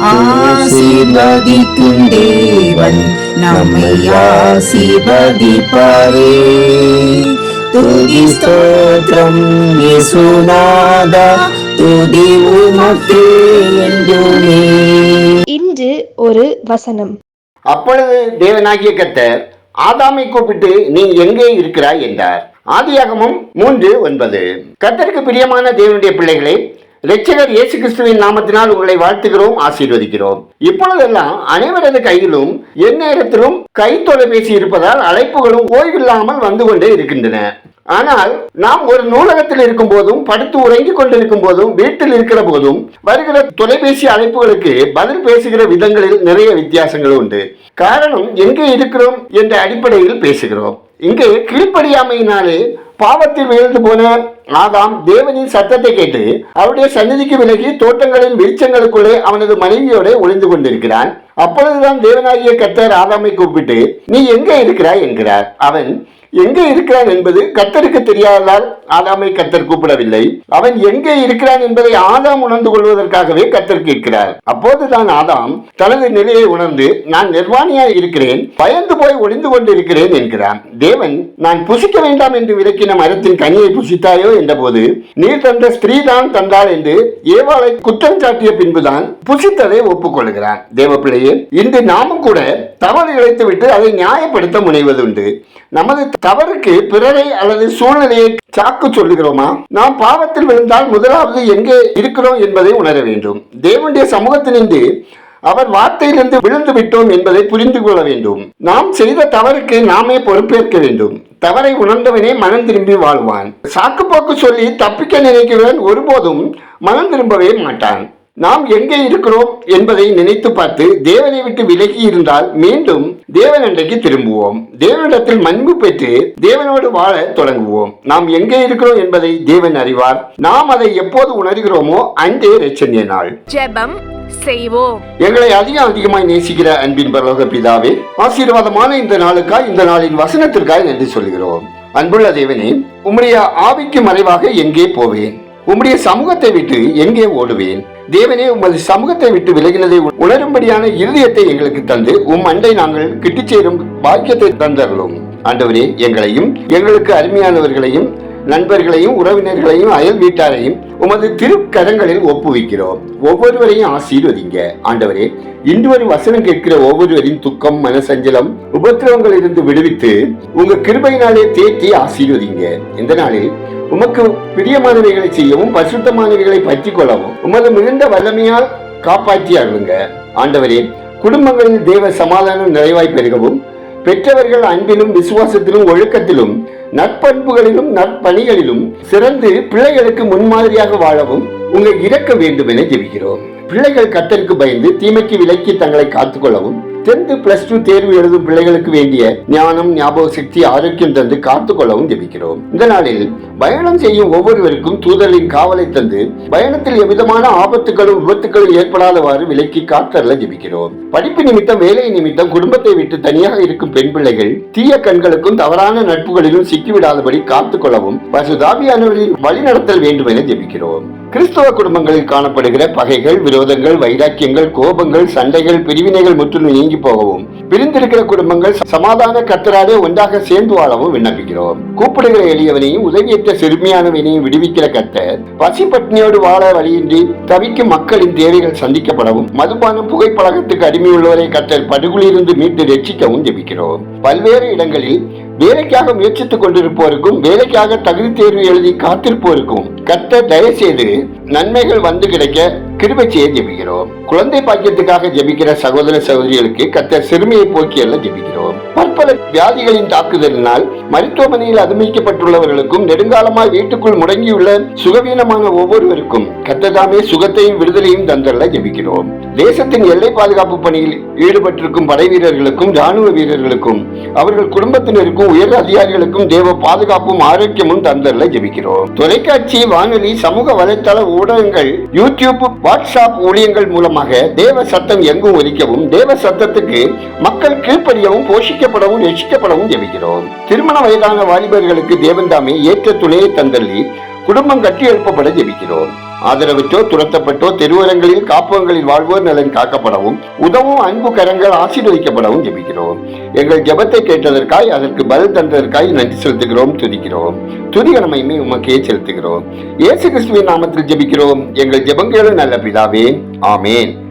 ஆசீர்வதிக்கும் தேவன் நம்மை ஆசீர்வதிப்பாரே. துதி ஸ்தோத்திரம் இயேசுநாதா துதி உமக்கே என்றுமே. இன்று ஒரு வசனம். அப்பொழுது தேவனாகிய கத்தர் ஆதாமை கூப்பிட்டு நீ எங்கே இருக்கிறாய்? என்றார். ஆதியாகமும் மூன்று ஒன்பது. கத்தருக்கு பிரியமான தேவனுடைய பிள்ளைகளை இரட்சகர் இயேசு கிறிஸ்துவின் நாமத்தினால் உங்களை வாழ்த்துகிறோம் ஆசீர்வதிக்கிறோம். இப்பொழுதெல்லாம் அனைவரது கையிலும் எந்நேரத்திலும் கை தொலைபேசி இருப்பதால் அழைப்புகளும் ஓய்வில்லாமல் வந்து கொண்டே இருக்கின்றன. ஆனால் நாம் ஒரு நூலகத்தில் இருக்கும் போதும் படுத்து உறங்கிக் கொண்டிருக்கும் போதும் வீட்டில் இருக்கிற போதும் வருகிற தொலைபேசி அழைப்புகளுக்கு பதில் பேசுகிற விதங்களில் நிறைய வித்தியாசங்கள் உண்டு. காரணம் எங்கே இருக்கிறோம்? என்ற அடிப்படையில் பேசுகிறோம். இங்கே கீழ்ப்படியாமையினாலே பாவத்தில் விழுந்து போன ஆதாம் தேவனின் சத்தத்தை கேட்டு அவருடைய சந்நிதிக்கு விலகி தோட்டங்களின் வெளிச்சங்களுக்குள்ளே அவனது மனைவியோட ஒளிந்து கொண்டிருக்கிறான். அப்பொழுதுதான் தேவனாகிய கத்தர் ஆதாமை கூப்பிட்டு நீ எங்கே இருக்கிறாய்? என்கிறார். அவன் எங்கே இருக்கிறான் என்பது கத்தருக்கு தெரியாததால் ஆதாமை கத்தர் கூப்பிடவில்லை. அவன் எங்கே இருக்கிறான் என்பதை ஆதாம் உணர்ந்து கொள்வதற்காகவே கத்தர் கேட்கிறார். அப்போதுதான் ஆதாம் தனது நிலையை உணர்ந்து நான் நிர்வாணியாய் இருக்கிறேன் பயந்து போய் ஒளிந்து கொண்டிருக்கிறேன் என்கிறான். தேவன் நான் புசிக்க வேண்டாம் என்று விலக்கின மரத்தின் கனியை புசித்தாயோ என்றபோது நீர் தந்த ஸ்திரீ தான் தந்தாள் என்று ஏவாளை குற்றம் சாட்டிய பின்புதான் புசித்ததை ஒப்புக்கொள்கிறான். தேவப்பிள்ளையே இன்று நாமும் கூட தவறு இழைத்துவிட்டு அதை நியாயப்படுத்த முனைவதுண்டு. நமது தவறுக்கு பிறரை அல்லது சூழ்நிலையை சாக்கு சொல்லுகிறோமா? நாம் பாவத்தில் விழுந்தால் முதலாவது எங்கே இருக்கிறோம் என்பதை உணர வேண்டும். தேவனுடைய சமூகத்திலிருந்து அவர் வார்த்தையிலிருந்து விழுந்து விட்டோம் என்பதை புரிந்து கொள்ள வேண்டும். நாம் செய்த தவறுக்கு நாமே பொறுப்பேற்க வேண்டும். தவறை உணர்ந்தவனே மனம் திரும்பி வாழ்வான். சாக்கு போக்கு சொல்லி தப்பிக்க நினைக்கிறவன் ஒருபோதும் மனம் திரும்பவே மாட்டான். நாம் எங்கே இருக்கிறோம் என்பதை நினைத்து பார்த்து தேவனை விட்டு விலகி இருந்தால் மீண்டும் தேவன் அன்றைக்கு திரும்புவோம். தேவனிடத்தில் மன்பு பெற்று தேவனோடு வாழ தொடங்குவோம். நாம் எங்கே இருக்கிறோம் என்பதை தேவன் அறிவார். நாம் அதை எப்போது உணர்கிறோமோ அன்றே ரச்சனிய நாள். ஜெபம் செய்வோம். எங்களை அதிகம் அதிகமாய் நேசிக்கிற அன்பின் பரலோக பிதாவே ஆசீர்வாதமான இந்த நாளுக்காய் இந்த நாளின் வசனத்திற்காய் நன்றி சொல்கிறோம் அன்புள்ள தேவனே உம்முடைய ஆவிக்கு மறைவாக எங்கே போவேன்? உம்முடைய சமூகத்தை விட்டு எங்கே ஓடுவேன்? தேவனே உமது சமூகத்தை விட்டு விலகினதை உணரும்படியான இருதயத்தை எங்களுக்கு தந்து உம் அண்டை நாங்கள் கிட்டிச் சேரும் பாக்கியத்தை தந்தர்களும் ஆண்டவரே எங்களையும் எங்களுக்கு அருமையானவர்களையும் நண்பர்களையும் உறவினர்களையும் அயல் வீட்டாரையும் உமது திருக்கரங்களில் ஒப்புவிக்கிறோம். ஒவ்வொருவரையும் ஆசீர்வதிங்க. ஆண்டவரே இன்று ஒரு வசனம் கேட்கிற ஒவ்வொருவரின் துக்கம் மனசஞ்சலம் உபத்திரவங்களிலிருந்து விடுவித்து உங்க கிருபையினாலே தேற்றி ஆசீர்வதிங்க. இந்த நாளில் உமக்கு பிரியமானவைகளை செய்யவும் பரிசுத்தமானவைகளை பற்றி கொள்ளவும் உமது மிகுந்த வல்லமையால் காப்பாற்றி அருளுங்க ஆண்டவரே குடும்பங்களில் தேவ சமாதானம் நிறைவாய் பெருகவும் பெற்றவர்கள் அன்பிலும் விசுவாசத்திலும் ஒழுக்கத்திலும் நற்பண்புகளிலும் நற்பணிகளிலும் சிறந்து பிள்ளைகளுக்கு முன்மாதிரியாக வாழவும் உங்கள் இறக்க வேண்டும் என ஜெபிக்கிறோம். பிள்ளைகள் கத்தருக்கு பயந்து தீமைக்கு விலக்கி தங்களை காத்துக்கொள்ளவும் டென்த் பிளஸ் டூ தேர்வு எழுதும் பிள்ளைகளுக்கு வேண்டிய ஞானம் ஞாபக சக்தி ஆரோக்கியம் தந்து காத்துக்கொள்ளவும் ஜெபிக்கிறோம். இந்த நாளில் பயணம் செய்யும் ஒவ்வொருவருக்கும் தூதரின் காவலை தந்து பயணத்தில் எவ்விதமான ஆபத்துகளும் விபத்துகளும் ஏற்படாதவாறு விலக்கி காத்தரல ஜெபிக்கிறோம். படிப்பு நிமித்தம் வேலை நிமித்தம் குடும்பத்தை விட்டு தனியாக இருக்கும் பெண் பிள்ளைகள் தீய கண்களுக்கும் தவறான நட்புகளிலும் சிக்கிவிடாதபடி காத்துக்கொள்ளவும் பசுதாபியானவர்களின் வழிநடத்தல் வேண்டும் என ஜெபிக்கிறோம். கிறிஸ்தவ குடும்பங்களில் காணப்படுகிற பகைகள் விரோதங்கள் வைராக்கியங்கள் கோபங்கள் சண்டைகள் பிரிவினைகள் முற்றிலும் நீங்கி போகவும் பிரிந்திருக்கிற குடும்பங்கள் சமாதான கத்தராலே ஒன்றாக சேர்ந்து வாழவும் விண்ணப்பிக்கிறோம். கூப்பிடுகிற எளியவனையும் உதவியற்ற சிறுமியானவனையும் விடுவிக்கிற கத்தர் பசி பட்னியோடு வாழ வழியின்றி தவிக்கும் மக்களின் தேவைகள் சந்திக்கப்படவும் மதுபானம் புகைப்பழக்கத்துக்கு அடிமையுள்ளவரை கத்தர் படுகொலிருந்து மீட்டு ரட்சிக்கவும் ஜெபிக்கிறோம். பல்வேறு இடங்களில் வேலைக்காக முயற்சித்துக் கொண்டிருப்போருக்கும் வேலைக்காக தகுதி தேர்வு எழுதி காத்திருப்போருக்கும் கத்த தயவு செய்து நன்மைகள் வந்து கிடைக்க கிருபை செய்ய ஜெபிக்கிறோம். குழந்தை பாக்கியத்துக்காக ஜெபிக்கிற சகோதர சகோதரிகளுக்கு கத்த சிறுமியை போக்கி போக்கியல்ல ஜெபிக்கிறோம். பற்பல வியாதிகளின் தாக்குதலினால் மருத்துவமனையில் அனுமதிக்கப்பட்டுள்ளவர்களுக்கும் நெடுங்காலமாய் வீட்டுக்குள் முடங்கியுள்ள சுகவீனமான ஒவ்வொருவருக்கும் கத்ததாமே சுகத்தையும் விடுதலையும் தந்தரல ஜெபிக்கிறோம். தேசத்தின் எல்லை பாதுகாப்பு பணியில் ஈடுபட்டிருக்கும் படை வீரர்களுக்கும் ராணுவ வீரர்களுக்கும் அவர்கள் குடும்பத்தினருக்கும் உயர் அதிகாரிகளுக்கும் தேவ பாதுகாப்பும் ஆரோக்கியமும் தந்தரல ஜெபிக்கிறோம். தொலைக்காட்சி வானொலி சமூக வலைத்தள ஊடகங்கள் யூடியூப் வாட்ஸ்அப் ஊழியங்கள் மூலமாக தேவ சத்தம் எங்கும் ஒலிக்கவும் தேவ சத்தத்துக்கு மக்கள் கீழ்ப்படியவும் போஷிக்கப்படவும் ரசிக்கப்படவும் ஜெபிக்கிறோம். திருமண வயதான வாலிபர்களுக்கு தேவன் தாமே ஏற்ற துணையை தந்தள்ளி குடும்பம் கட்டி எழுப்பப்பட ஜெபிக்கிறோம். ஆதரவிட்டோ துரத்தப்பட்டோ தெருவரங்களில் காப்பகங்களில் வாழ்வோர் நலன் காக்கப்படவும் உதவும் அன்பு கரங்கள் ஆசீர்வதிக்கப்படவும் ஜெபிக்கிறோம். எங்கள் ஜெபத்தை கேட்டதற்காய் அதற்கு பதில் தந்ததற்காய் நன்றி செலுத்துகிறோம் துதிக்கிறோம். துதிகரமையுமே உமக்கே செலுத்துகிறோம். இயேசு கிறிஸ்துவின் நாமத்தில் ஜெபிக்கிறோம். எங்கள் ஜெபங்களும் நல்ல பிதாவே ஆமேன்.